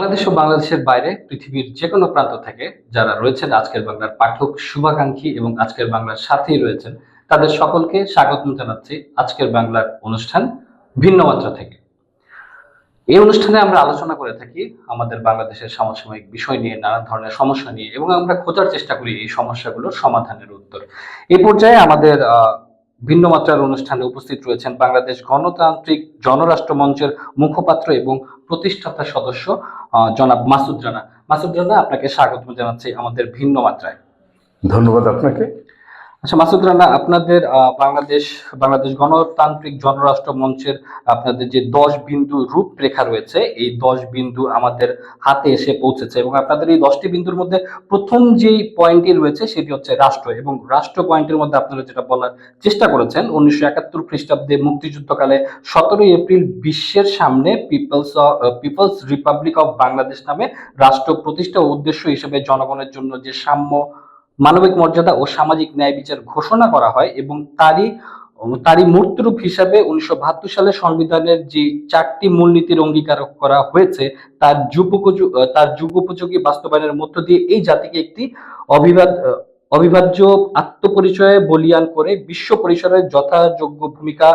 বাংলাদেশ ও বাংলাদেশের বাইরে পৃথিবীর যে কোনো প্রান্ত থেকে যারা রয়েছেন আজকের বাংলার পাঠক শুভাকাঙ্ক্ষী এবং আজকের বাংলার সাথেই রয়েছেন, তাদের সকলকে স্বাগত জানাচ্ছি আজকের বাংলার অনুষ্ঠান ভিন্ন মাত্রা থেকে। এই অনুষ্ঠানে আমরা আলোচনা করে থাকি আমাদের বাংলাদেশের সমসাময়িক বিষয় নিয়ে, নানা ধরনের সমস্যা নিয়ে এবং আমরা খোঁজার চেষ্টা করি এই সমস্যাগুলোর সমাধানের উত্তর। এই পর্যায়ে আমাদের ভিন্ন মাত্রার অনুষ্ঠানে উপস্থিত রয়েছেন বাংলাদেশ গণতান্ত্রিক জনরাষ্ট্র মঞ্চের মুখপাত্র এবং প্রতিষ্ঠাতা সদস্য জনাব মাসুদ রানা। মাসুদ রানা আপনাকে স্বাগত জানাচ্ছি আমাদের ভিন্ন মাত্রায়। ধন্যবাদ আপনাকে। আচ্ছা মাসুদ রানা, আপনাদের বাংলাদেশ বাংলাদেশ গণতান্ত্রিক জনরাষ্ট্র মঞ্চের আপনাদের যে দশ বিন্দু রূপরেখা রয়েছে, এই দশ বিন্দু আমাদের হাতে এসে পৌঁছেছে এবং আপনাদের এই দশটি বিন্দুর মধ্যে প্রথম যেই পয়েন্টটি রয়েছে সেটি হচ্ছে রাষ্ট্র এবং রাষ্ট্র পয়েন্টের মধ্যে আপনারা যেটা বলার চেষ্টা করেছেন, উনিশশো একাত্তর খ্রিস্টাব্দে মুক্তিযুদ্ধকালে সতেরোই এপ্রিল বিশ্বের সামনে people's people's republic of Bangladesh নামে রাষ্ট্র প্রতিষ্ঠা উদ্দেশ্য হিসেবে জনগণের জন্য যে সাম্য মানবিক মর্যাদা ও সামাজিক ন্যায় বিচার ঘোষণা করা হয় এবং তারই তারই মূর্তিরূপ হিসাবে উনিশশো বাহাত্তর সালে সংবিধানের যে চারটি মূলনীতির অঙ্গীকার করা হয়েছে, তার যুগোপযোগী তার যুগোপযোগী বাস্তবায়নের মধ্য দিয়ে এই জাতিকে একটি অবিবাদ অবিভাজ্য আত্মপরিচয়ে বলিয়ান করে বিশ্ব পরিসরে যথাযোগ্য ভূমিকা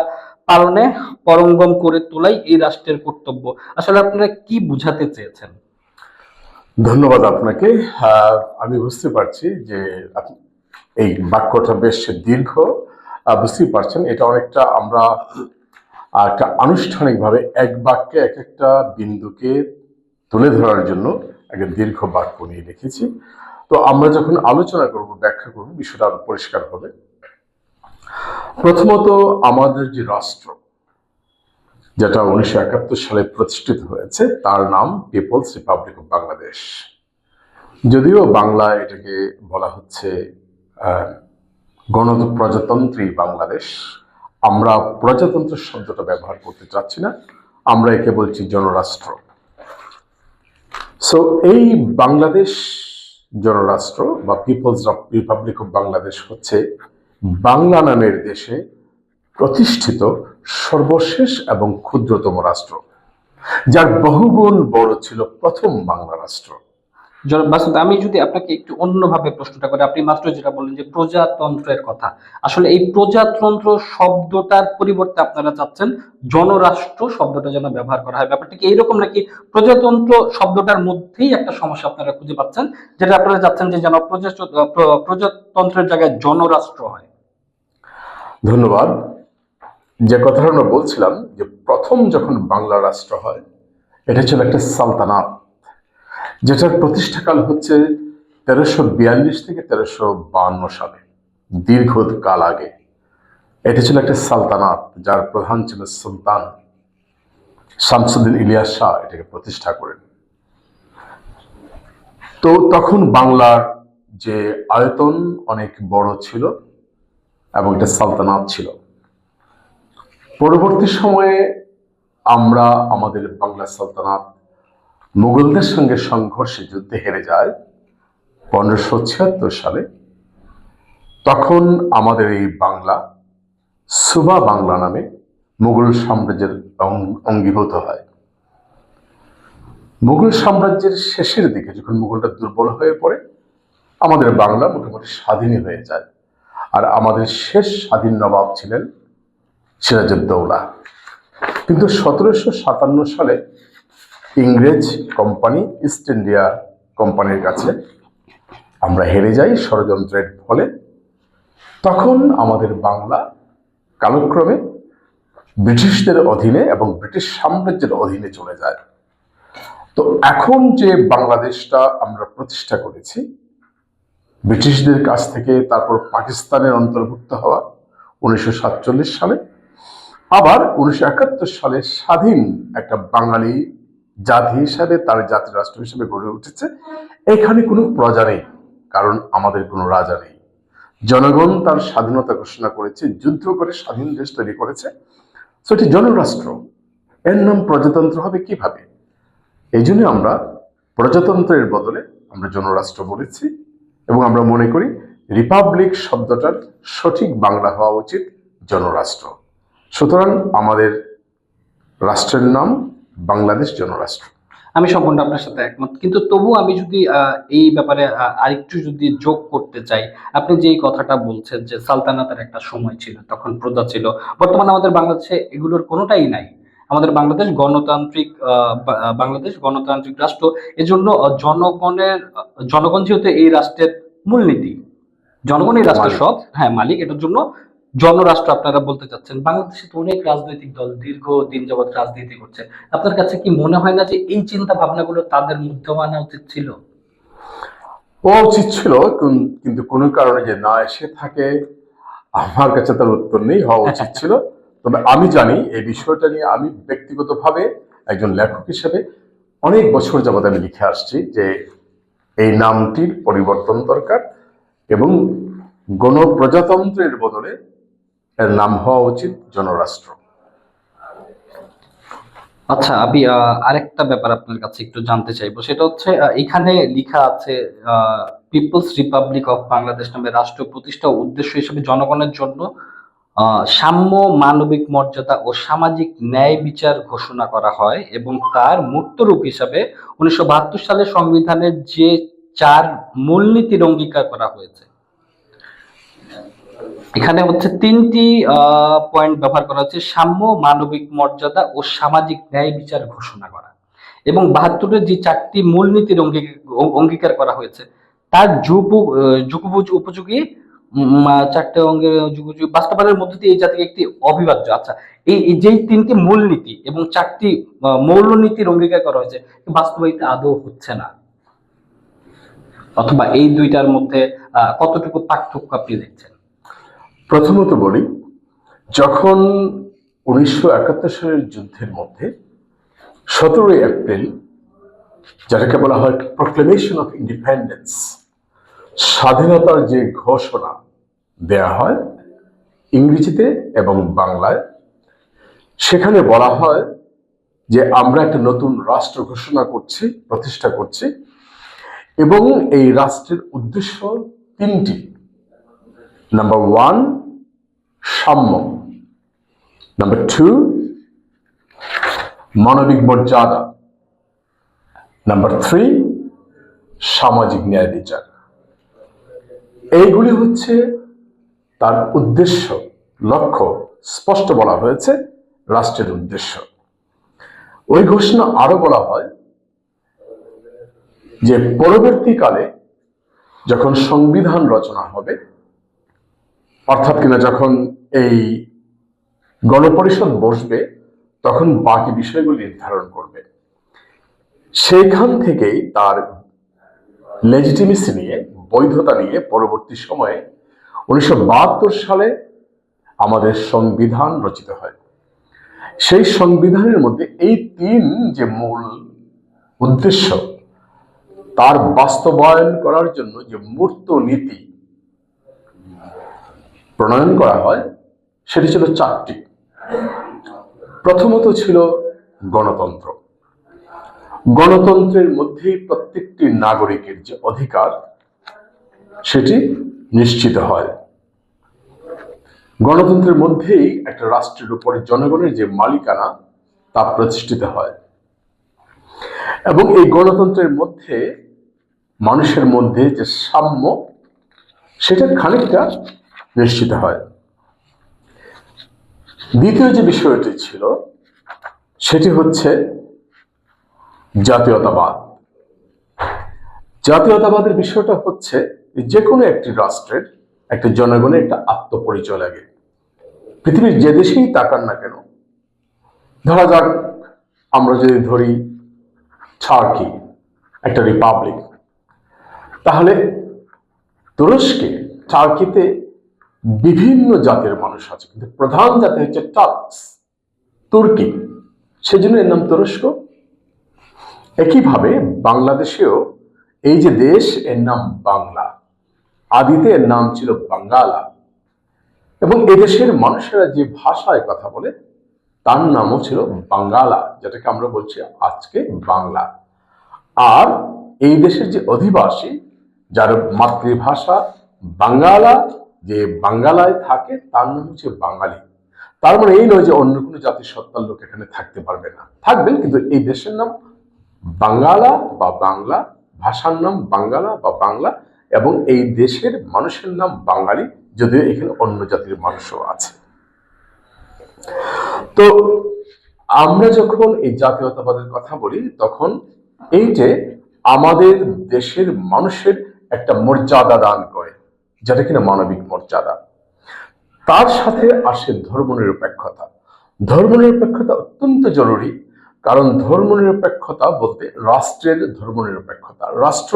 পালনে পরঙ্গম করে তোলাই এই রাষ্ট্রের কর্তব্য। আসলে আপনারা কি বুঝাতে চেয়েছেন? ধন্যবাদ আপনাকে। আমি বুঝতে পারছি যে এই বাক্যটা বেশ দীর্ঘ। বুঝতেই পারছেন, এটা অনেকটা আমরা একটা আনুষ্ঠানিকভাবে এক বাক্যে, এক একটা বিন্দুকে তুলে ধরার জন্য একটা দীর্ঘ বাক্য নিয়ে রেখেছি। তো আমরা যখন আলোচনা করব, ব্যাখ্যা করব, বিষয়টা আরও পরিষ্কার হবে। প্রথমত আমাদের যে রাষ্ট্র যেটা উনিশশো একাত্তর সালে প্রতিষ্ঠিত হয়েছে, তার নাম পিপলস রিপাবলিক অফ বাংলাদেশ। যদিও বাংলায় এটাকে বলা হচ্ছে গণপ্রজাতন্ত্রী বাংলাদেশ, আমরা প্রজাতন্ত্র শব্দটা ব্যবহার করতে চাচ্ছি না, আমরা একে বলছি জনরাষ্ট্র। সো এই বাংলাদেশ জনরাষ্ট্র বা পিপলস রিপাবলিক অফ বাংলাদেশ হচ্ছে বাংলা নামের দেশে প্রতিষ্ঠিত সর্বশেষ এবং ক্ষুদ্রতম রাষ্ট্র যার বহুগুণ বড় ছিল প্রথম বাংলা রাষ্ট্র। মাসুদ আমি যদি আপনাকে একটু অন্যভাবে প্রশ্নটা করি আপনি মাত্র যেটা বললেন যে প্রজাতন্ত্রের কথা। আসলে এই প্রজাতন্ত্র শব্দটার পরিবর্তে আপনারা চাচ্ছেন জনরাষ্ট্র শব্দটা যেন ব্যবহার করা হয়। ব্যাপারটা কি এইরকম নাকি প্রজাতন্ত্র শব্দটার মধ্যেই একটা সমস্যা আপনারা খুঁজে পাচ্ছেন যেটা আপনারা চাচ্ছেন যে যেন প্রজা প্রজাতন্ত্রের জায়গায় জনরাষ্ট্র হয়? ধন্যবাদ। যে কথাটা আমরা বলছিলাম যে প্রথম যখন বাংলা রাষ্ট্র হয়, এটা ছিল একটা সালতানাত, যেটার প্রতিষ্ঠাকাল হচ্ছে তেরোশো বিয়াল্লিশ থেকে তেরোশো বান্ন সালে, দীর্ঘকাল আগে। এটা ছিল একটা সালতানাত, যার প্রধান ছিল সুলতান। শামসুদ্দিন ইলিয়াস শাহ এটাকে প্রতিষ্ঠা করেন। তো তখন বাংলার যে আয়তন অনেক বড় ছিল এবং এটা সালতানাত ছিল। পরবর্তী সময়ে আমরা আমাদের বাংলা সালতানাত মুঘলদের সঙ্গে সংঘর্ষে যুদ্ধে হেরে যায় পনেরোশো ছিয়াত্তর সালে। তখন আমাদের এই বাংলা, সুবা বাংলা নামে মুঘল সাম্রাজ্যের অঙ্গীভূত হয়। মুঘল সাম্রাজ্যের শেষের দিকে যখন মুঘলটা দুর্বল হয়ে পড়ে, আমাদের বাংলা মোটামুটি স্বাধীনই হয়ে যায়। আর আমাদের শেষ স্বাধীন নবাব ছিলেন সিরাজউদ্দৌলা কিন্তু সতেরোশো সাতান্ন সালে ইংরেজ কোম্পানি ইস্ট ইন্ডিয়া কোম্পানির কাছে আমরা হেরে যাই ষড়যন্ত্রের ফলে। তখন আমাদের বাংলা কালক্রমে ব্রিটিশদের অধীনে এবং ব্রিটিশ সাম্রাজ্যের অধীনে চলে যায়। তো এখন যে বাংলাদেশটা আমরা প্রতিষ্ঠা করেছি, ব্রিটিশদের কাছ থেকে, তারপর পাকিস্তানের অন্তর্ভুক্ত হওয়া, উনিশশো সাতচল্লিশ সালে আবার উনিশশো একাত্তর সালে স্বাধীন একটা বাঙালি জাতি হিসাবে তার জাতি রাষ্ট্র হিসেবে গড়ে উঠেছে, এখানে কোনো প্রজা নেই, কারণ আমাদের কোনো রাজা নেই। জনগণ তার স্বাধীনতা ঘোষণা করেছে, যুদ্ধ করে স্বাধীন দেশ তৈরি করেছে। এটি জনরাষ্ট্র। এর নাম প্রজাতন্ত্র হবে কীভাবে? এই জন্য আমরা প্রজাতন্ত্রের বদলে আমরা জনরাষ্ট্র বলেছি এবং আমরা মনে করি, রিপাবলিক শব্দটার সঠিক বাংলা হওয়া উচিত জনরাষ্ট্র। সুতরাং আমাদের রাষ্ট্রের নাম বাংলাদেশ জনরাষ্ট্র। আমি সম্পূর্ণ আপনার সাথে একমত। কিন্তু তবু আমি যদি এই ব্যাপারে আরেকটু যদি যোগ করতে চাই আপনি যে এই কথাটা বলছেন যে সালতানাতের একটা সময় ছিল তখন প্রজা ছিল বর্তমানে আমাদের বাংলাদেশে এগুলোর কোনোটাই নাই। আমাদের বাংলাদেশ গণতান্ত্রিক আহ, বাংলাদেশ গণতান্ত্রিক রাষ্ট্র এজন্য জনগণের জনগণ যেহেতু এই রাষ্ট্রের মূলনীতি জনগণ এই রাষ্ট্রের সব হ্যাঁ মালিক এটার জন্য জনরাষ্ট্র আপনারা বলতে চাচ্ছেন, বাংলাদেশে তো অনেক রাজনৈতিক দল দীর্ঘ দিন যাবত রাজনীতি করছে। আপনার কাছে কি মনে হয় না যে এই চিন্তা ভাবনাগুলো তাদের মধ্যেও আনা উচিত ছিল? ও উচিত ছিল কিন্তু কোনো কারণে যে না এসে থাকে, আমার কাছে তার উত্তর নেই, হওয়া উচিত ছিল। তবে আমি জানি এই বিষয়টা নিয়ে আমি ব্যক্তিগতভাবে একজন লেখক হিসেবে অনেক বছর যাবত আমি লিখে আসছি যে এই নামটির পরিবর্তন দরকার এবং গণপ্রজাতন্ত্রের বদলে এর নাম হওয়া উচিত জনরাষ্ট্র। আচ্ছা আমি আরেকটা ব্যাপার আপনার কাছে একটু জানতে চাইব। সেটা হচ্ছে এখানে লেখা আছে পিপলস রিপাবলিক অফ বাংলাদেশ নামে রাষ্ট্র প্রতিষ্ঠা উদ্দেশ্য হিসেবে জনগণের জন্য সাম্য, মানবিক মর্যাদা ও সামাজিক ন্যায় বিচার ঘোষণা করা হয় এবং তার মূর্তরূপ হিসাবে উনিশশো বাহাত্তর সালে সংবিধানের যে চার মূলনীতির অঙ্গীকার করা হয়েছে এখানে হচ্ছে তিনটি পয়েন্ট ব্যবহার করা হচ্ছে, সাম্য, মানবিক মর্যাদা ও সামাজিক ন্যায় বিচার ঘোষণা করা। এবং বাহাত্তরের যে চারটি মূলনীতির অঙ্গীকার করা হয়েছে, তার যুব উপযোগী চারটে অঙ্গের যুগোপযোগী, বাস্তবায়নের মধ্যে দিয়ে এই জাতিকে একটি অবিভাজ্য। আচ্ছা এই যেই তিনটি মূলনীতি এবং চারটি মৌলনীতির অঙ্গীকার করা হয়েছে বাস্তবায়িত আদৌ হচ্ছে না। অথবা এই দুইটার মধ্যে কতটুকু পার্থক্য আপনি দেখছেন? প্রথমত বলি, যখন উনিশশো একাত্তর সালের যুদ্ধের মধ্যে সতেরোই এপ্রিল, যেটাকে বলা হয় প্রক্লেমেশন অফ ইন্ডিপেন্ডেন্স স্বাধীনতার যে ঘোষণা দেয়া হয় ইংরেজিতে এবং বাংলায়, সেখানে বলা হয় যে আমরা একটা নতুন রাষ্ট্র ঘোষণা করছি, প্রতিষ্ঠা করছি এবং এই রাষ্ট্রের উদ্দেশ্য তিনটি। নাম্বার ওয়ান সাম্য। নাম্বার টু মানবিক মর্যাদা। নাম্বার থ্রি সামাজিক ন্যায় বিচার। এইগুলি হচ্ছে তার উদ্দেশ্য, লক্ষ্য, স্পষ্ট বলা হয়েছে, রাষ্ট্রের উদ্দেশ্য। ওই ঘোষণা আরও বলা হয় যে পরবর্তীকালে যখন সংবিধান রচনা হবে অর্থাৎ কিনা যখন এই গণপরিষদ বসবে, তখন বাকি বিষয়গুলি নির্ধারণ করবে। সেইখান থেকেই তার লেজিটিমেসি নিয়ে, বৈধতা নিয়ে পরবর্তী সময়ে উনিশশো বাহাত্তর সালে আমাদের সংবিধান রচিত হয়। সেই সংবিধানের মধ্যে এই তিন যে মূল উদ্দেশ্য, তার বাস্তবায়ন করার জন্য যে মূর্ত নীতি প্রণয়ন করা হয়, সেটি ছিল চারটি। প্রথমত ছিল গণতন্ত্র। গণতন্ত্রের মধ্যেই প্রত্যেকটি নাগরিকের যে অধিকার, সেটি নিশ্চিত হয়। গণতন্ত্রের মধ্যেই একটা রাষ্ট্রের উপরে জনগণের যে মালিকানা, তা প্রতিষ্ঠিত হয়। এবং এই গণতন্ত্রের মধ্যে মানুষের মধ্যে যে সাম্য সেটা খানিকটা নিশ্চিত হয়। দ্বিতীয় যে বিষয়টি ছিল, সেটি হচ্ছে জাতীয়তাবাদ। জাতীয়তাবাদের বিষয়টা হচ্ছে যে কোনো একটি রাষ্ট্রের একটা জনগণের একটা আত্মপরিচয় লাগে। পৃথিবীর যে দেশেই তাকান না কেন, ধরা যাক আমরা যদি ধরি টার্কি একটা রিপাবলিক তাহলে তুরস্কে টার্কিতে বিভিন্ন জাতের মানুষ আছে, কিন্তু প্রধান জাতি হচ্ছে টার্কস, তুর্কি। সেজন্য এর নাম তুরস্ক। একইভাবে বাংলাদেশেও এই যে দেশ, এর নাম বাংলা। আদিতে এর নাম ছিল বাঙ্গালা। এবং এদেশের মানুষেরা যে ভাষায় কথা বলে, তার নামও ছিল বাঙ্গালা, যেটাকে আমরা বলছি আজকে বাংলা। আর এই দেশের যে অধিবাসী, যার মাতৃভাষা বাঙ্গালা যে বাঙ্গালায় থাকে, তার নাম হচ্ছে বাঙালি। তার মানে এই নয় যে অন্য কোনো জাতির সত্তার লোক এখানে থাকতে পারবে না। থাকবেন, কিন্তু এই দেশের নাম বাঙ্গালা বা বাংলা, ভাষার নাম বাঙ্গালা বা বাংলা, এবং এই দেশের মানুষের নাম বাঙালি, যদিও এখানে অন্য জাতির মানুষও আছে। তো আমরা যখন এই জাতীয়তাবাদের কথা বলি, তখন এই যে আমাদের দেশের মানুষের একটা মর্যাদা দান করে। যেটা কিনা মানবিক মর্যাদা। তার সাথে আসে ধর্মনিরপেক্ষতা। ধর্মনিরপেক্ষতা অত্যন্ত জরুরি, কারণ ধর্মনিরপেক্ষতা বলতে রাষ্ট্রের ধর্মনিরপেক্ষতা। রাষ্ট্র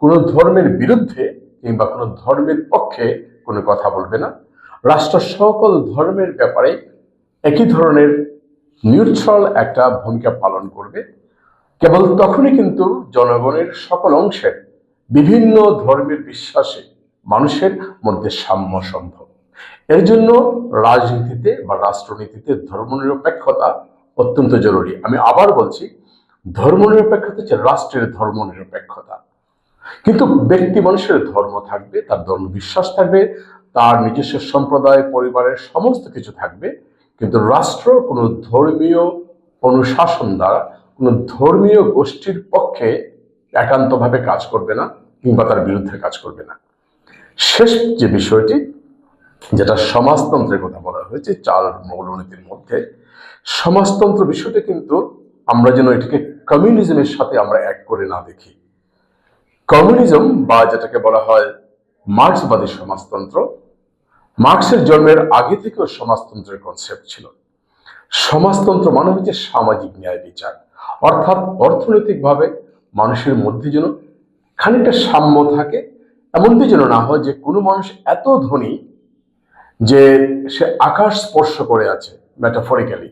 কোনো ধর্মের বিরুদ্ধে কিংবা কোনো ধর্মের পক্ষে কোনো কথা বলবে না। রাষ্ট্র সকল ধর্মের ব্যাপারে একই ধরনের নিউট্রাল একটা ভূমিকা পালন করবে। কেবল তখনই কিন্তু জনগণের সকল অংশের বিভিন্ন ধর্মের বিশ্বাসে মানুষের মধ্যে সাম্য সম্ভব। এর জন্য রাজনীতিতে বা রাষ্ট্রনীতিতে ধর্মনিরপেক্ষতা অত্যন্ত জরুরি। আমি আবার বলছি, ধর্মনিরপেক্ষতা হচ্ছে রাষ্ট্রের ধর্মনিরপেক্ষতা। কিন্তু ব্যক্তি মানুষের ধর্ম থাকবে, তার ধর্ম বিশ্বাস থাকবে, তার নিজস্ব সম্প্রদায়, পরিবারের সমস্ত কিছু থাকবে। কিন্তু রাষ্ট্র কোনো ধর্মীয় অনুশাসন দ্বারা, কোনো ধর্মীয় গোষ্ঠীর পক্ষে একান্তভাবে কাজ করবে না কিংবা তার বিরুদ্ধে কাজ করবে না। শেষ যে বিষয়টি, যেটা সমাজতন্ত্রের কথা বলা হয়েছে, চার মৌলনীতির মধ্যে, সমাজতন্ত্র বিষয়টা কিন্তু আমরা যেন এটাকে কমিউনিজমের সাথে আমরা এক করে না দেখি। কমিউনিজম বা যেটাকে বলা হয় মার্ক্সবাদী সমাজতন্ত্র, মার্ক্সের জন্মের আগে থেকেও সমাজতন্ত্রের কনসেপ্ট ছিল। সমাজতন্ত্র মানে হচ্ছে সামাজিক ন্যায় বিচার, অর্থাৎ অর্থনৈতিকভাবে মানুষের মধ্যে যেন খানিকটা সাম্য থাকে এমনটি যেন না হয় যে কোনো মানুষ এত ধনী যে সে আকাশ স্পর্শ করে আছে মেটাফরিক্যালি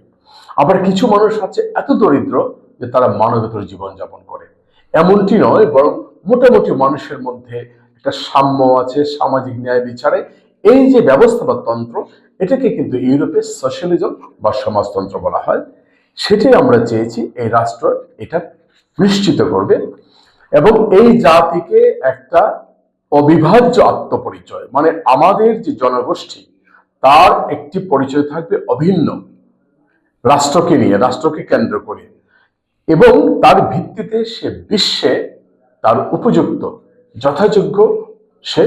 আবার কিছু মানুষ আছে এত দরিদ্র যে তারা মানবেতর জীবনযাপন করে। এমনটি নয়, বরং মোটামুটি মানুষের মধ্যে একটা সাম্য আছে, সামাজিক ন্যায় বিচারে। এই যে ব্যবস্থা বা তন্ত্র, এটাকে কিন্তু ইউরোপে সোশ্যালিজম বা সমাজতন্ত্র বলা হয়। সেটাই আমরা চেয়েছি এই রাষ্ট্র এটা নিশ্চিত করবে। এবং এই জাতিকে একটা অবিভাজ্য আত্মপরিচয় মানে আমাদের যে জনগোষ্ঠী, তার একটি পরিচয় থাকবে অভিন্ন। রাষ্ট্রকে নিয়ে, রাষ্ট্রকে কেন্দ্র করে। এবং তার ভিত্তিতে সে বিশ্বে তার উপযুক্ত, যথাযোগ্য সে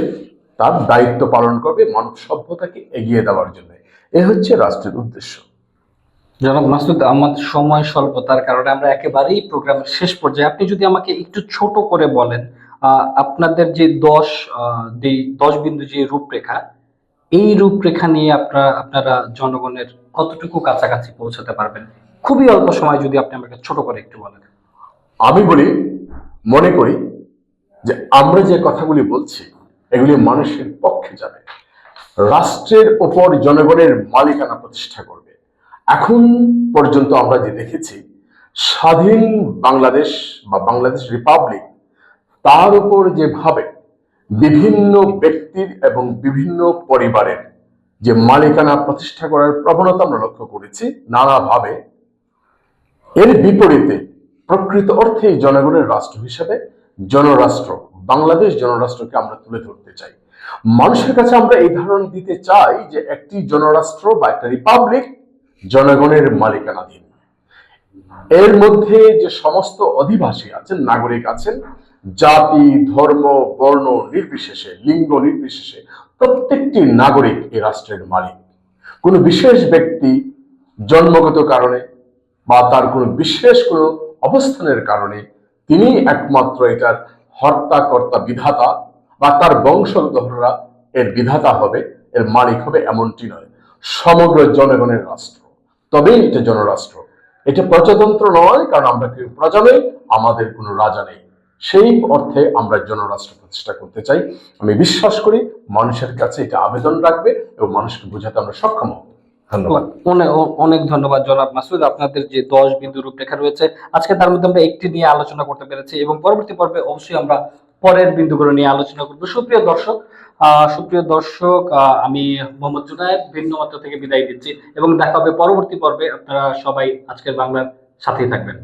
তার দায়িত্ব পালন করবে মানব সভ্যতাকে এগিয়ে দেওয়ার জন্য। এ হচ্ছে রাষ্ট্রের উদ্দেশ্য। জনাব মাসুদ আমাদের সময় স্বল্পতার কারণে আমরা একেবারেই প্রোগ্রামের শেষ পর্যায়ে। আপনি যদি আমাকে একটু ছোট করে বলেন আপনাদের যে দশ দশ বিন্দু যে রূপরেখা, এই রূপরেখা নিয়ে আপনারা আপনারা জনগণের কতটুকু কাছাকাছি পৌঁছাতে পারবেন? খুবই অল্প সময় যদি আপনি আমাকে ছোট করে একটু বলেন। আমি বলি, মনে করি যে আমরা যে কথাগুলি বলছি, এগুলি মানুষের পক্ষে যাবে। রাষ্ট্রের ওপর জনগণের মালিকানা প্রতিষ্ঠা করবে। এখন পর্যন্ত আমরা যে দেখেছি, স্বাধীন বাংলাদেশ বা বাংলাদেশ রিপাবলিক তার উপর যেভাবে বিভিন্ন ব্যক্তির এবং বিভিন্ন পরিবারের যে মালিকানা প্রতিষ্ঠা করার প্রবণতা আমরা লক্ষ্য করেছি নানাভাবে, এর বিপরীতে প্রকৃত অর্থেই জনগণের রাষ্ট্র হিসেবে জনরাষ্ট্র, বাংলাদেশ জনরাষ্ট্রকে আমরা তুলে ধরতে চাই। মানুষের কাছে আমরা এই ধারণা দিতে চাই যে একটি জনরাষ্ট্র বা একটা রিপাবলিক জনগণের মালিকানাধীন। এর মধ্যে যে সমস্ত অধিবাসী আছেন, নাগরিক আছেন জাতি, ধর্ম, বর্ণ নির্বিশেষে, লিঙ্গ নির্বিশেষে প্রত্যেকটি নাগরিক এই রাষ্ট্রের মালিক। কোনো বিশেষ ব্যক্তি জন্মগত কারণে বা তার কোনো বিশেষ কোনো অবস্থানের কারণে তিনি একমাত্র এটার হর্তাকর্তা বিধাতা বা তার বংশধররা এর বিধাতা হবে, এর মালিক হবে এমনটি নয়। সমগ্র জনগণের রাষ্ট্র। তবেই এটা জনরাষ্ট্র। এটা প্রজাতন্ত্র নয়, কারণ আমরা কেউ প্রজা নেই, আমাদের কোনো রাজা নেই। সেই অর্থে আমরা জনরাষ্ট্র প্রতিষ্ঠা করতে চাই। আমি বিশ্বাস করি মানুষের কাছে এটা আবেদন রাখবে এবং মানুষকে বোঝাতে আমরা সক্ষম হব। অনেক অনেক ধন্যবাদ জনাব মাসুদ। আপনাদের যে দশ বিন্দু রূপরেখা রয়েছে আজকে তার মধ্যে আমরা একটি নিয়ে আলোচনা করতে পেরেছি এবং পরবর্তী পর্বে অবশ্যই আমরা পরের বিন্দুগুলো নিয়ে আলোচনা করব। সুপ্রিয় দর্শক আহ সুপ্রিয় দর্শক আহ, আমি মোহাম্মদ জুনায়েদ ভিন্ন মত থেকে বিদায় দিচ্ছি এবং দেখা হবে পরবর্তী পর্বে। আপনারা সবাই আজকের বাংলার সাথেই থাকবেন।